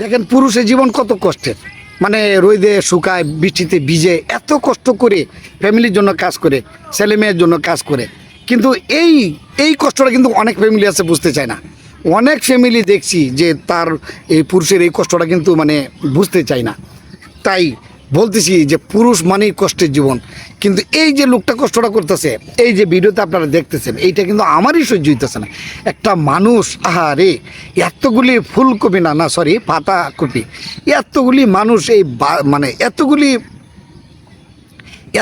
দেখেন পুরুষের জীবন কত কষ্টের। মানে রোদে শুকায়, বৃষ্টিতে ভিজে এত কষ্ট করে ফ্যামিলির জন্য কাজ করে, ছেলে মেয়ের জন্য কাজ করে। কিন্তু এই এই কষ্টটা কিন্তু অনেক ফ্যামিলি আছে বুঝতে চায় না। অনেক ফ্যামিলি দেখছি যে তার এই পুরুষের এই কষ্টটা কিন্তু মানে বুঝতে চায় না। তাই বলতেছি যে পুরুষ মানেই কষ্টের জীবন। কিন্তু এই যে লোকটা কষ্টটা করতেছে, এই যে ভিডিওতে আপনারা দেখতেছেন, এইটা কিন্তু আমারই সহ্য হইতেছে না। একটা মানুষ আহারে এতগুলি ফুলকপি, না না সরি পাতা কপি এতগুলি মানুষ এই মানে এতগুলি,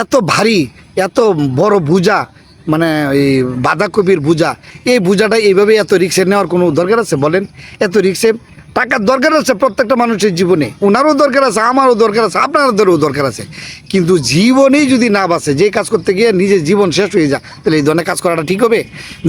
এত ভারী, এত বড় বুজা মানে এই বাঁধাকপির বুজা এই বুজাটা এইভাবে এত রিক্সে নেওয়ার কোনো দরকার আছে বলেন? এত রিক্সে টাকার দরকার আছে প্রত্যেকটা মানুষের জীবনে। ওনারও দরকার আছে, আমারও দরকার আছে, আপনাদেরও দরকার আছে। কিন্তু জীবনেই যদি না বাঁচে, যে কাজ করতে গিয়ে নিজের জীবন শেষ হয়ে যায়, তাহলে এই ধরনের কাজ করাটা ঠিক হবে?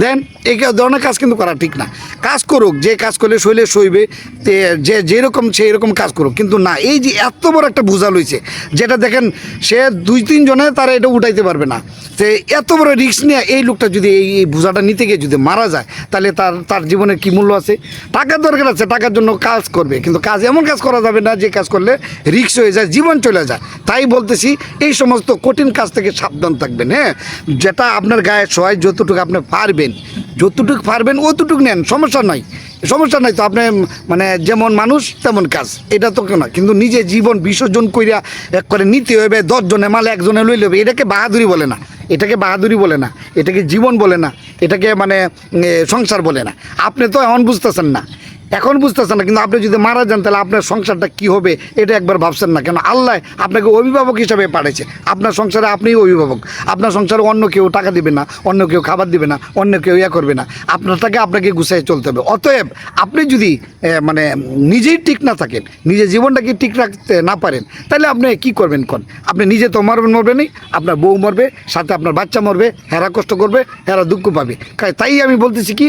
দেন এই ধরনের কাজ কিন্তু করা ঠিক না। কাজ করুক, যে কাজ করলে শৈলে তে যে যেরকম সেই রকম কাজ করুক। কিন্তু না, এই যে এত বড় একটা বোঝা লইছে যেটা দেখেন সে দুই তিনজনে তারা এটা উঠাইতে পারবে না। যে এত বড় রিস্ক নিয়ে এই লোকটা যদি এই এই বোঝাটা নিতে গিয়ে যদি মারা যায়, তাহলে তার তার জীবনের কী মূল্য আছে? টাকার দরকার আছে, টাকার জন্য কাজ করবে, কিন্তু কাজ এমন কাজ করা যাবে না, যে কাজ করলে রিস্ক হয়ে যায়, জীবন চলে যায়। তাই বলতেছি, এই সমস্ত কঠিন কাজ থেকে সাবধান থাকবেন হ্যাঁ? যেটা আপনার গায়ে সহায় যতটুকু আপনি পারবেন, যতটুকু পারবেন, অতটুকু নেন, সমস্যা নয়। সমস্যা নাই তো আপনি মানে যেমন মানুষ, তেমন কাজ। এটা তো না কিন্তু নিজে জীবন বিসর্জন কইরা এক করে নিতে হবে দশজনে মালে একজনে লই লবে এটাকে বাহাদুরি বলে না। এটাকে বাহাদুরি বলে না। এটাকে জীবন বলে না। এটাকে মানে সংসার বলে না। আপনি তো এখন বুঝতেছেন না। এখন বুঝতেছেন না, কিন্তু আপনি যদি মারা যান, তাহলে আপনার সংসারটা কি হবে? এটা একবার ভাবছেন না। কেন? আল্লাহ আপনাকে অভিভাবক হিসাবে পাঠিয়েছে। আপনার সংসারে আপনিই অভিভাবক। আপনার সংসারে অন্য কেউ টাকা দিবে না, অন্য কেউ খাবার দিবে না, অন্য কেউ ইয়া করবে না। আপনারটাকে আপনাকে গুছিয়ে চলতে হবে। অতএব আপনি যদি মানে নিজেই ঠিক না থাকেন, নিজের জীবনটাকে ঠিক রাখতে না পারেন, তাহলে আপনি কি করবেন কোন? আপনি নিজে তো মরবেন মরবেনই আপনার বউ মরবে, সাথে আপনার বাচ্চা মরবে, হেরা কষ্ট করবে, হেরা দুঃখ পাবে। তাই আমি বলতেছি কি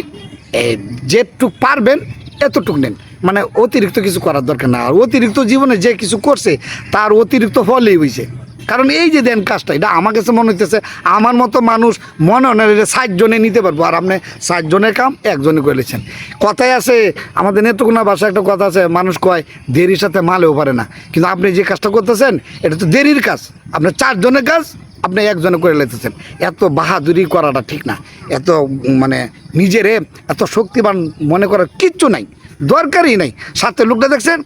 যেটুক পারবেন এতটুক নেন। মানে অতিরিক্ত কিছু করার দরকার না। আর অতিরিক্ত জীবনে যে কিছু করছে, তার অতিরিক্ত ফলই হয়েছে কারণ এই যে দেন কাজটা, এটা আমার কাছে মনে হইতেছে, আমার মতো মানুষ মনে হয় না এটা জনে নিতে পারব। আর আপনি ষাট জনের কাম একজনে করেছেন কথায় আছে, আমাদের নেত্রকোনা ভাষায় একটা কথা আছে, মানুষ কয়, দেরির সাথে মালেও পারে না। কিন্তু আপনি যে কাজটা করতেছেন, এটা তো দেরির কাজ। আপনার চারজনের কাজ আপনি একজনে করে লেতেছেন এত বাহাদুরি করাটা ঠিক না। এত মানে নিজেরে এত শক্তিবান মনে করার কিচ্ছু নাই। দরকারই নাই। সাথে লোকটা দেখছেন?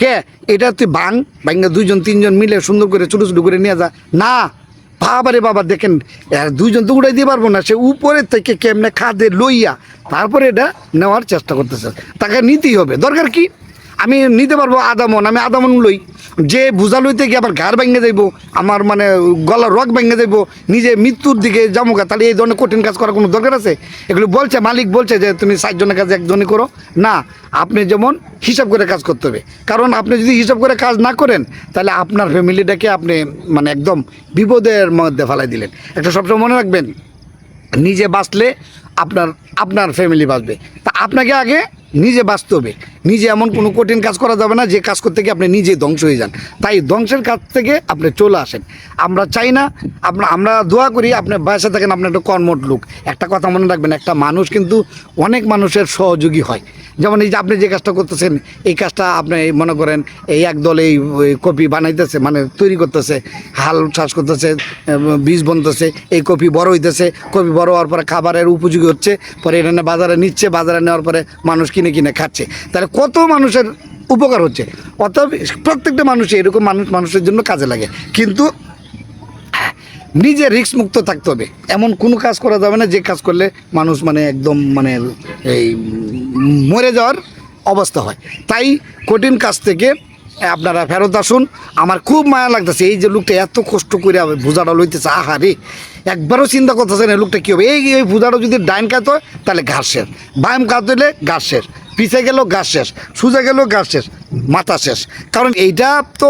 কে? এটা তুই বাং বাঙ্গা দুইজন, তিনজন মিলে সুন্দর করে ছোটো ছোটো করে নিয়ে যা। না, বাবারে বাবা, দেখেন দুইজন তো উড়াই দিয়ে পারব না। সে উপরে থেকে কেমনে খাদে লইয়া, তারপরে এটা নেওয়ার চেষ্টা করতেছে। তাকে নিতেই হবে। দরকার কি? আমি নিতে পারব আধা মন আমি আধা মন লই। যে বোঝা লইতে গিয়ে আবার ঘাড় ভেঙে যাইব, আমার মানে গলার রক ভেঙে যাইব, নিজে মৃত্যুর দিকে গা। তাহলে এই ধরনের কঠিন কাজ করার কোনো দরকার আছে? এগুলো বলছে, মালিক বলছে যে তুমি ষাটজনের কাজ একজনই করো। না, আপনি যেমন হিসাব করে কাজ করতে হবে। কারণ আপনি যদি হিসাব করে কাজ না করেন, তাহলে আপনার ফ্যামিলিটাকে আপনি মানে একদম বিপদের মধ্যে ফেলাই দিলেন। একটা সবসময় মনে রাখবেন, নিজে বাঁচলে আপনার আপনার ফ্যামিলি বাঁচবে। তা আপনাকে আগে নিজে বাঁচতে হবে। নিজে এমন কোনো কঠিন কাজ করা যাবে না, যে কাজ করতে গিয়ে আপনি নিজে ধ্বংস হয়ে যান। তাই ধ্বংসের কাজ থেকে আপনি চলে আসেন। আমরা চাই না আপনার আমরা দোয়া করি আপনার বাসা থাকেন আপনার একটা কর্মট লোক। একটা কথা মনে রাখবেন, একটা মানুষ কিন্তু অনেক মানুষের সহযোগী হয়। যেমন এই যে আপনি যে কাজটা করতেছেন, এই কাজটা আপনি মনে করেন এই একদল এই কপি বানাইতেছে মানে তৈরি করতেছে, হাল চাষ করতেছে বীজ বনতেছে, এই কপি বড় হইতেছে, কপি বড় হওয়ার পরে খাবারের উপযোগী হচ্ছে, পরে এটা নিয়ে বাজারে নিচ্ছে, বাজারে নেওয়ার পরে মানুষ কিনে কিনে খাচ্ছে। তাহলে কত মানুষের উপকার হচ্ছে? অত প্রত্যেকটা মানুষই এরকম মানুষ, মানুষের জন্য কাজে লাগে। কিন্তু নিজে রিস্ক মুক্ত থাকতে হবে। এমন কোনো কাজ করা যাবে না, যে কাজ করলে মানুষ মানে একদম মানে এই মরে যাওয়ার অবস্থা হয়। তাই কঠিন কাজ থেকে আপনারা ফেরত আসুন। আমার খুব মায়া লাগতেছে, এই যে লোকটা এত কষ্ট করে ভুজাটা লইতেছে। আহা রে, একবারও চিন্তা করতেছে না লোকটা কী হবে? এই এই ভুজাটা যদি ডাইন কাত হয়, তাহলে ঘাস শেষ। বাম কাত হইলে ঘাস শেষ। পিছে গেল গাছ শেষ। সোজা গেল গাছ শেষ। মাথা শেষ। কারণ এইটা তো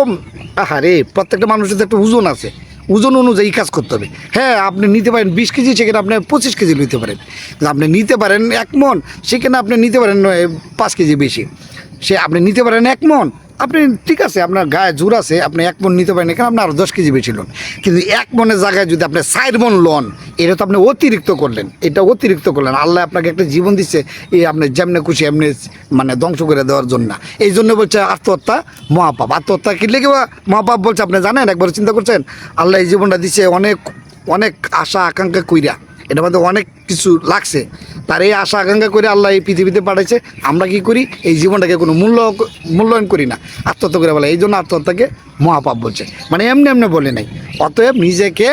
আহারে প্রত্যেকটা মানুষের তো একটা ওজন আছে। ওজন অনুযায়ী কাজ করতে হবে। হ্যাঁ আপনি নিতে পারেন বিশ কেজি, সেখানে আপনি পঁচিশ কেজি নিতে পারেন। আপনি নিতে পারেন এক মন, সেখানে আপনি নিতে পারেন পাঁচ কেজি বেশি। সে আপনি নিতে পারেন এক মন। আপনি ঠিক আছে, আপনার গায়ে জোর আছে, আপনি এক মন নিতে পারেন, এখানে আপনি আরও দশ কেজি বেশি লোন। কিন্তু এক মনের জায়গায় যদি আপনি ষাট মন লোন, এটা তো আপনি অতিরিক্ত করলেন, এটা অতিরিক্ত করলেন। আল্লাহ আপনাকে একটা জীবন দিচ্ছে এই আপনি যেমনি খুশি এমনি মানে ধ্বংস করে দেওয়ার জন্য। এই জন্য বলছে আত্মহত্যা মহাপাপ। আত্মহত্যা কি লেগে বা মহাপাপ বলছে, আপনি জানেন, একবার চিন্তা করছেন? আল্লাহ এই জীবনটা দিচ্ছে অনেক অনেক আশা, আকাঙ্ক্ষা কইরা। এটা মধ্যে অনেক কিছু লাগছে। তার এই আশা আকাঙ্ক্ষা করে আল্লাহ এই পৃথিবীতে পাঠাইছে। আমরা কি করি? এই জীবনটাকে কোনো মূল্য মূল্যায়ন করি না। আত্মহত্যা করে বলে, এই জন্য আত্মহত্যাকে মহাপাপ বলছে। মানে এমনি এমনি বলে নাই। অতএব নিজেকে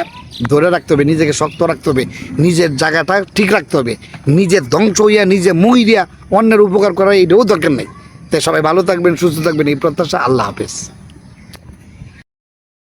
ধরে রাখতে হবে, নিজেকে শক্ত রাখতে হবে, নিজের জায়গাটা ঠিক রাখতে হবে নিজের ধ্বংস হইয়া, নিজে মহিরিয়া অন্যের উপকার করা এইটাও দরকার নেই। তাই সবাই ভালো থাকবেন, সুস্থ থাকবেন, এই প্রত্যাশা আল্লাহ হাফেজ।